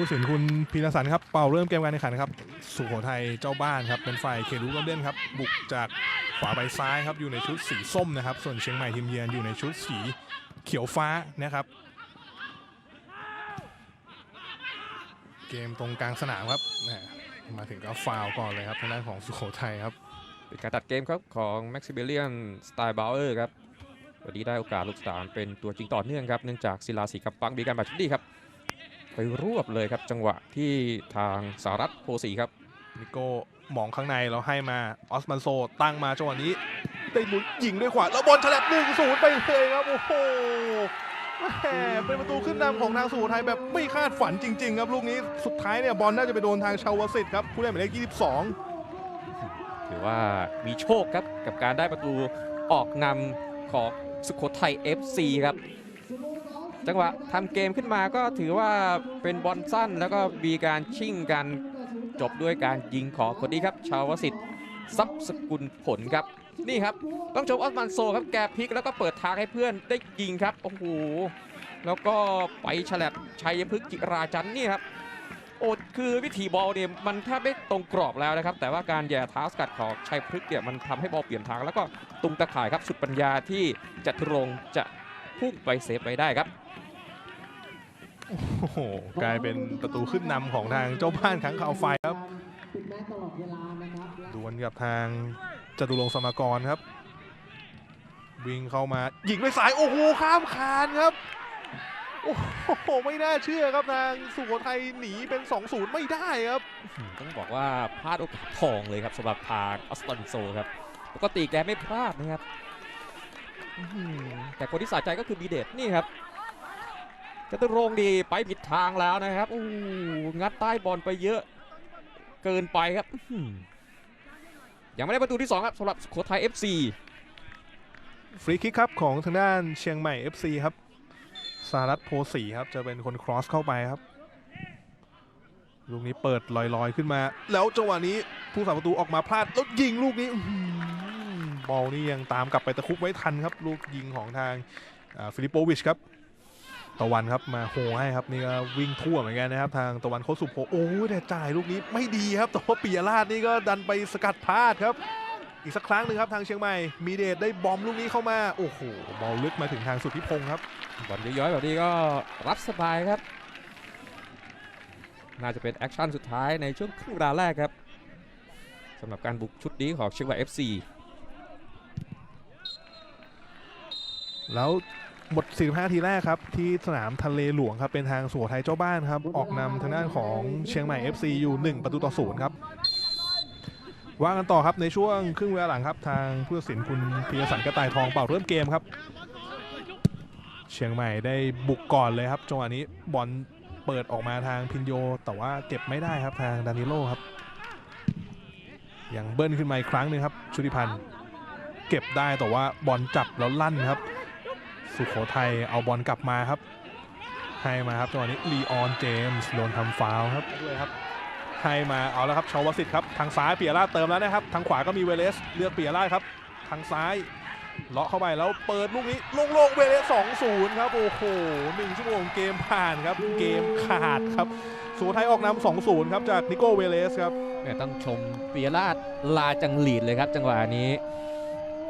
ผู้สินคุณพีรสันครับเป่าเริ่มเกมการแข่งขันครับสุโขทัยเจ้าบ้านครับเป็นฝ่ายเครูกลเด้นครับบุกจากขวาไปซ้ายครับอยู่ในชุดสีส้มนะครับ ส่วนเชียงใหม่ทีมเยือนอยู่ในชุดสีเขียวฟ้านะครับ เกมตรงกลางสนามครับมมาถึงก็ฟาวก่อนเลยครับทางด้านของสุโขทัยครับเป็นการตัดเกมครับของ Maximilian s t y b a u e r ครับวันนี้ได้โอกาสลูกสามเป็นตัวจริงต่อเนื่องครับเนื่องจากศิลาสีกับปังมีการบาดเจ็บดีครับ ไปรวบเลยครับ จังหวะที่ทางสารัตโพสีครับนิโก้มองข้างในแล้วให้มาออสมันโซตั้งมาจังหวะนี้ ได้หมุนยิงด้วยขวาแล้วบอลฉลับหนึ่งศูนย์ไปเลยครับ โอ้โหแหมเป็นประตูขึ้นนำของทางสุโขทัยแบบไม่คาดฝันจริง ๆ ครับลูกนี้สุดท้ายเนี่ยบอลน่าจะไปโดนทางชาวสิทธิ์ครับผู้เล่นหมายเลข22 ถือว่ามีโชคครับกับการได้ประตูออกนำของสุโขทัย FC ครับ จังหวะทำเกมขึ้นมาก็ถือว่าเป็นบอลสั้นแล้วก็มีการชิ่งกันจบด้วยการยิงของคนนี้ครับ ชาววสิทธิ์ทรัพย์สกุลผลครับ นี่ครับ ต้องชมออสมันโซครับแกพลิกแล้วก็เปิดทางให้เพื่อนได้ยิงครับ โอ้โห แล้วก็ไปฉลับชัยพฤกษ์จิราจันนี่ครับโอ้คือวิธีบอลเนี่ยมันแทบไม่ตรงกรอบแล้วนะครับ แต่ว่าการแย่ท้าสกัดของชัยพฤกษ์เนี่ยมันทำให้บอลเปลี่ยนทางแล้วก็ตุงตะข่ายครับสุดปัญญาที่จัตุรงจะ พุ่งไปเซฟไปได้ครับโอ้โหกลายเป็นประตูขึ้นนำของทางเจ้าบ้านขังข่าวไฟครับคุณแม่ตลอดเวลานะครับดวลกับทางจตุรงค์สมากรครับ วิ่งเข้ามายิงด้วยสาย โอ้โหข้ามคานครับโอ้โหไม่น่าเชื่อครับทางสุโขทัยหนีเป็น 2-0 ไม่ได้ครับอืมต้องบอกว่าพลาดโอกาสทองเลยครับสำหรับทางออสตันโซครับ ปกติแกไม่พลาดนะครับอื้อหือ แต่คนที่สะใจก็คือบีเดตนี่ครับจตุรงค์ดีไปผิดทางแล้วนะครับโอ้โหงัดใต้บอลไปเยอะเกินไปครับอื้อหือยังไม่ได้ประตูที่ 2 ครับสำหรับสุโขทัย FC ฟรีคิกครับของทางด้านเชียงใหม่ FC ครับสารัตโพสีครับจะเป็นคนครอสเข้าไปครับลูกนี้เปิดลอยๆขึ้นมา แล้วจังหวะนี้ผู้สาประตูออกมาพลาดแล้วยิงลูกนี้อื้อหือ บอลนี่ยังตามกลับไปตะคุบไว้ทันครับ ลูกยิงของทางฟิลิปโปวิชครับ ตะวันครับมาโฮให้ครับนี่ก็วิ่งทั่วเหมือนกันนะครับทางตะวันโคสุโพโอ้ยแต่จ่ายลูกนี้ไม่ดีครับแต่ว่าปิยราชนี่ก็ดันไปสกัดพลาดครับ อีกสักครั้งหนึ่งครับทางเชียงใหม่ มีเดชได้บอมลูกนี้เข้ามาโอ้โหบอลลึกมาถึงทางสุทธิพงศ์ครับบอลย้อยๆแบบนี้ก็รับสบายครับ น่าจะเป็นแอคชั่นสุดท้ายในช่วงครึ่งเวลาแรกครับสำหรับการบุกชุดนี้ของเชียงใหม่ FC แล้วหมด 45 ทีแรกครับ ที่สนามทะเลหลวงครับ เป็นทางสุโขทัยเจ้าบ้านครับ ออกนำทางด้านของเชียงใหม่ FC อยู่ 1 ประตูต่อศูนย์ครับว่ากันต่อครับในช่วงครึ่งเวลาหลังครับ ทางผู้ตัดสินคุณพีรสันกระต่ายทองเป่าเริ่มเกมครับ เชียงใหม่ได้บุกก่อนเลยครับจังหวะนี้บอลเปิดออกมาทางพินโย แต่ว่าเก็บไม่ได้ครับทางดานิโลครับยังเบิ้ลขึ้นมาอีกครั้งหนึงครับชุติพันธ์เก็บได้แต่ว่าบอลจับแล้วลั่นครับ สุโขทัยเอาบอลกลับมาครับ ให้มาครับจังหวะนี้ลีออนเจมส์โดนทำฟาวล์ครับด้วยครับให้มาเอาแล้วครับชาววสิทธิ์ครับทางซ้ายเปียราชเติมแล้วนะครับ ทางขวาก็มีเวเลสเลือกเปียราชครับ ทางซ้ายเลาะเข้าไปแล้วเปิดลูกนี้โล่งๆเวเลส2-0ครับ โอ้โหหนึ่งชั่วโมงเกมผ่านครับ เกมขาดครับสุโขทัยออกนำ2-0ครับจากนิโก้เวเลสครับเนี่ยต้องชมปียราชลาจังหลีดเลยครับ จังหวะนี้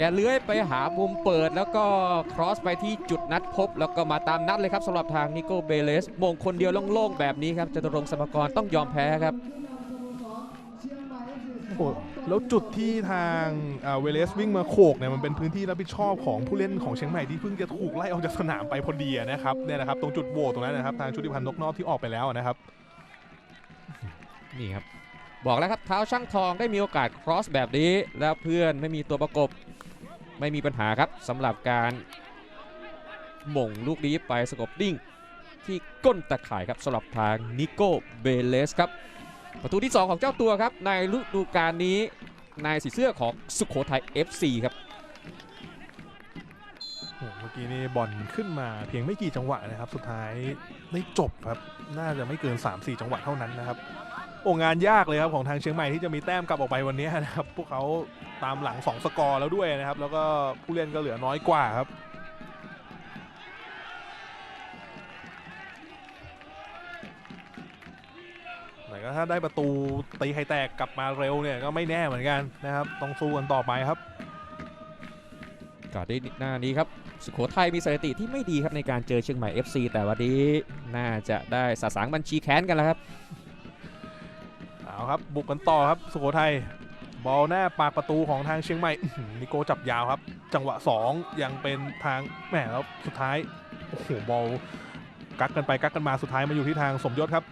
แกเลื้อยไปหามุมเปิดแล้วก็ครอสไปที่จุดนัดพบ แล้วก็มาตามนัดเลยครับสำหรับทางนิโกเบเลสมงคนเดียวโล่งๆแบบนี้ครับจตุรงค์สมกรต้องยอมแพ้ครับโอ้แล้วจุดที่ทางอ่าเวเลสวิ่งมาโขกเนี่ยมันเป็นพื้นที่รับผิดชอบของผู้เล่นของเชียงใหม่ที่เพิ่งจะถูกไล่ออกจากสนามไปพอดีอะนะครับเนี่ยนะครับตรงจุดโหวตตรงนั้นนะครับทางชุติพันธ์นกนอกที่ออกไปแล้วนะครับนี่ครับบอกแล้วครับเท้าช่างทองได้มีโอกาสครอสแบบนี้ แล้วเพื่อนไม่มีตัวประกบ ไม่มีปัญหาครับสำหรับการหม่งลูกนี้ไปสกบดิ้งที่ก้นตะข่ายครับสำหรับทางนิโก้เบเลสครับประตูที่ 2 ของเจ้าตัวครับ ในฤดูกาลนี้ในสีเสื้อของสุโขทัย FC ครับโอ้โหเมื่อกี้นี่บอลขึ้นมาเพียงไม่กี่จังหวะนะครับ สุดท้ายไม่จบครับ น่าจะไม่เกิน 3-4 จังหวะเท่านั้นนะครับ โอ้งานยากเลยครับของทางเชียงใหม่ที่จะมีแต้มกลับออกไปวันนี้นะครับพวกเขาตามหลัง 2 สกอร์แล้วด้วยนะครับ แล้วก็ผู้เล่นก็เหลือน้อยกว่าครับแต่ก็ถ้าได้ประตูตีไข่แตกกลับมาเร็วเนี่ยก็ไม่แน่เหมือนกันนะครับ ต้องสู้กันต่อไปครับก่อนที่หน้านี้ครับสุโขทัยมีสถิติที่ไม่ดีครับในการเจอเชียงใหม่ FC แต่วันนี้น่าจะได้สะสางบัญชีแค้นกันแล้วครับ ครับ บุกกันต่อครับ สุโขทัยบอลหน้าปากประตูของทางเชียงใหม่นิโกจับยาวครับ จังหวะ 2 ยังเป็นทางแหมแล้วสุดท้ายโอ้โหบอลกักกันไปกักกันมาสุดท้ายมาอยู่ที่ทางสมยศครับ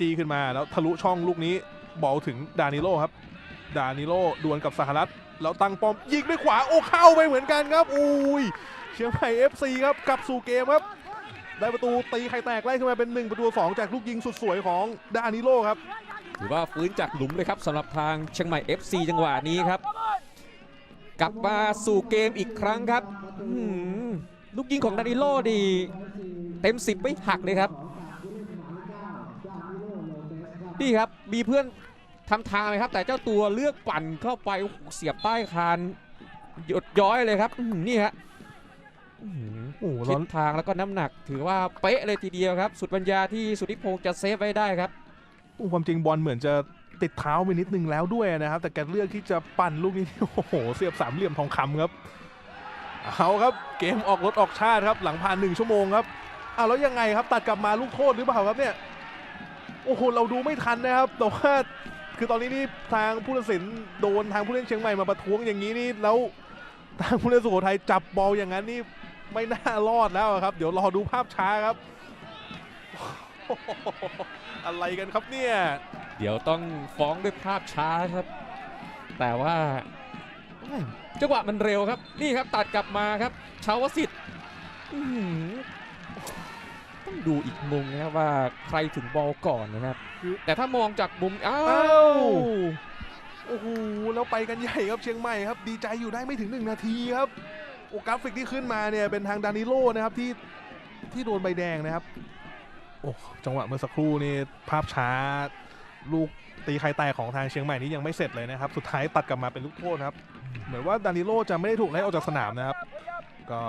จีขึ้นมาแล้วทะลุช่องลูกนี้บอลถึงดานิโลครับ ดานิโลดวลกับสหรัฐแล้วตั้งป้อมยิงด้วยขวาโอ้เข้าไปเหมือนกันครับอุ้ยเชียงใหม่ FC ครับกลับสู่เกมครับ ได้ประตูตีไข่แตกไล่ขึ้นมาเป็น 1 ประตู 2 จากลูกยิงสุดสวยของดานิโลครับ ถือว่าฟื้นจากหลุมเลยครับสำหรับทางเชียงใหม่ FC จังหวะนี้ครับ กลับมาสู่เกมอีกครั้งครับอื้อหือลูกยิงของดานิโลดีเต็ม10ไม่หักเลยครับนี่ครับมีเพื่อนทำทางเลยครับ แต่เจ้าตัวเลือกปั่นเข้าไปโอ้โหเสียบใต้คานหยดย้อยเลยครับอื้อหือนี่ฮะอื้อหือโอ้โหตทิอนศทางแล้วก็น้ำหนัก ถือว่าเป๊ะเลยทีเดียวครับ สุดปัญญาที่สุธิพงษ์จะเซฟไว้ได้ครับ ความจริงบอลเหมือนจะติดเท้าไปนิดนึงแล้วด้วยนะครับ แต่แกเลือกที่จะปั่นลูกนี้โอ้โหเสียบสามเหลี่ยมทองคำครับเอาครับเกมออกรถออกชาติครับหลังผ่านหนึ่งชั่วโมงครับอ้าวแล้วยังไงครับตัดกลับมาลูกโทษหรือเปล่าครับเนี่ยโอ้โหเราดูไม่ทันนะครับแต่ว่าคือตอนนี้นี่ทางผู้ตัดสินโดนทางผู้เล่นเชียงใหม่มาประท้วงอย่างนี้นี่แล้วทางผู้เล่นสุโขทัยจับบอลอย่างนั้นนี่ไม่น่ารอดแล้วครับ เดี๋ยวรอดูภาพช้าครับ อะไรกันครับเนี่ย เดี๋ยวต้องฟ้องด้วยภาพช้าครับ แต่ว่าจังหวะมันเร็วครับ นี่ครับตัดกลับมาครับชาวสิทธิ์อื้อหือต้องดูอีกมุมนะครับว่าใครถึงบอลก่อนนะครับ แต่ถ้ามองจากมุมอ้าอ้าววโอ้โหแล้วไปกันใหญ่ครับเชียงใหม่ครับ ดีใจอยู่ได้ไม่ถึง 1 นาทีครับโอ้กราฟิกที่ขึ้นมาเนี่ยเป็นทางดานิโลนะครับที่ที่โดนใบแดงนะครับ โอ้จังหวะเมื่อสักครู่นี่ภาพช้าลูกตีไข่แตกของทางเชียงใหม่นี่ยังไม่เสร็จเลยนะครับ สุดท้ายตัดกลับมาเป็นลูกโทษครับ เหมือนว่าดานิโลจะไม่ได้ถูกไล่ออกจากสนามนะครับ ก็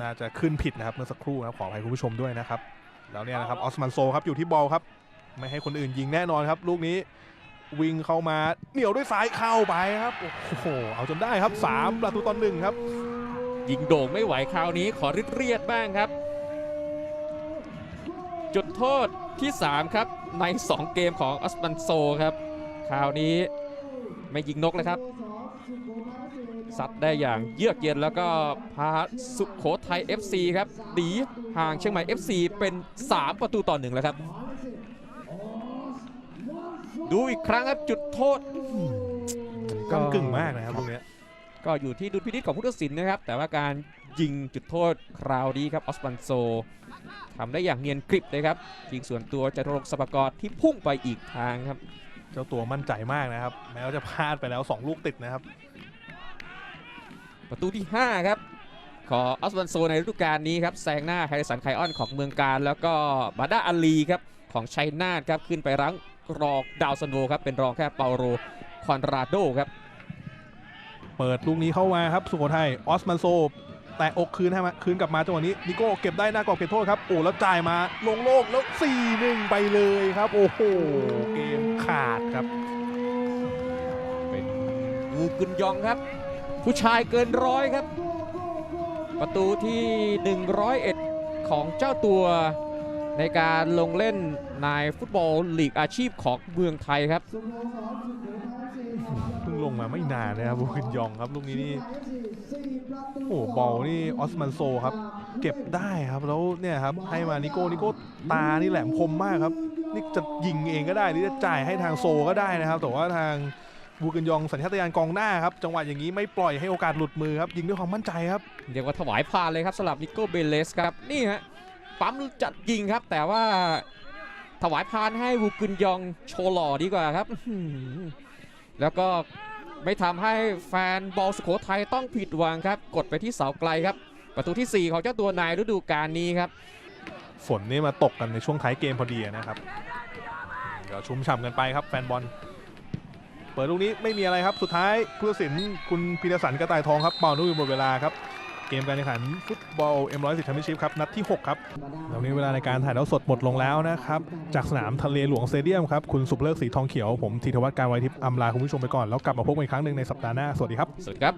น่าจะขึ้นผิดนะครับเมื่อสักครู่นะครับขออภัยคุณผู้ชมด้วยนะครับ แล้วเนี่ยนะครับออสมันโซครับอยู่ที่บอลครับ ไม่ให้คนอื่นยิงแน่นอนครับ ลูกนี้วิ่งเข้ามาเหนียวด้วยซ้ายเข้าไปครับโอ้โหเอาจนได้ครับ 3 ประตูต่อหนึ่งครับ ยิงโด่งไม่ไหวคราวนี้ขอริดเรียดบ้างครับ จุดโทษที่ 3 ครับ ใน 2 เกมของออสมันโซครับคราวนี้ไม่ยิงนกแล้วครับซัดได้อย่างเยือกเย็นแล้วก็พาสุโขทัย FC ครับหนีห่างเชียงใหม่ FC เป็น 3 ประตูต่อหนึ่งแล้วครับ ดูอีกครั้งครับจุดโทษกำกึ่งมากนะครับตรงเนี้ยก็อยู่ที่ดุลพินิจของผู้ตัดสินนะครับ แต่ว่าการ ยิงจุดโทษคราวนี้ครับออสมันโซทำได้อย่างเนียนกริบเลยครับยิงส่วนตัวจตุรงค์สปกรที่พุ่งไปอีกทางครับ เจ้าตัวมั่นใจมากนะครับ แม้ว่าจะพลาดไปแล้ว 2 ลูกติดนะครับ ประตูที่ 5 ครับ ของออสมันโซในฤดูกาลนี้ครับแซงหน้าไฮสันไคออนของเมืองการ แล้วก็บาดาอาลีครับของชัยนาทครับขึ้นไปรั้งรองดาวซันโวครับเป็นรองแค่เปาโรคอนราโดครับ เปิดลูกนี้เข้ามาครับสุโขทัยออสมันโซ แต่อกคืนให้มาคืนกลับมาจังหวะนี้นิโก้เก็บได้หน้ากรอบเขตโทษครับโอ้แล้วจ่ายมาลงโลกแล้ว4-1ไปเลยครับ โอ้โหเกมขาดครับ เป็นวูกุนยองครับ ผู้ชายเกินร้อยครับ ประตูที่ 101 ของเจ้าตัวในการลงเล่นในฟุตบอลลีกอาชีพของเมืองไทยครับเพิ่งลงมาไม่นานนะครับบูคินยองครับลูกนี้นี่ โอ้โหบอลนี่ออสมันโซครับ เก็บได้ครับแล้วเนี่ยครับให้มานิโก้นิโก้ตานี่แหลมคมมากครับ นี่จะยิงเองก็ได้หรือจะจ่ายให้ทางโซก็ได้นะครับ แต่ว่าทางบูกินยองสัญชาตญาณกองหน้าครับจังหวะอย่างนี้ไม่ปล่อยให้โอกาสหลุดมือครับยิงด้วยความมั่นใจครับเรียกว่าถวายพานเลยครับสำหรับนิโก้เบเลสครับนี่ฮะปั๊มจัดยิงครับ แต่ว่าถวายพานให้วูกุนยองโชว์หล่อดีกว่าครับ แล้วก็ ไม่ทำให้แฟนบอลสุโขทัยต้องผิดหวังครับ กดไปที่เสาไกลครับ ประตูทีสี่ 4 ของเจ้าตัวนายฤดูกาลนี้ครับ ฝนนี่มาตกกันในช่วงท้ายเกมพอดีนะครับเดี๋ยวชุ่มฉ่ำกันไปครับแฟนบอล เปิดลูกนี้ไม่มีอะไรครับ สุดท้ายผู้ตัดสินคุณพีรสันกระต่ายทองครับเป่านุ่ยหมดเวลาครับ เกมการแข่งขันฟุตบอล M110 แชมเปี้ยนชิพครับ นัดที่ 6 ครับแล้วนี้เวลาในการถ่ายแล้วสดหมดลงแล้วนะครับ จากสนามทะเลหลวงสเตเดียมครับ คุณสุภเลิกศรีทองเขียว ผมธีทวัฒน์การไวทิพย์อำลาคุณผู้ชมไปก่อน แล้วกลับมาพบกันอีกครั้งหนึ่งในสัปดาห์หน้า สวัสดีครับ สวัสดีครับ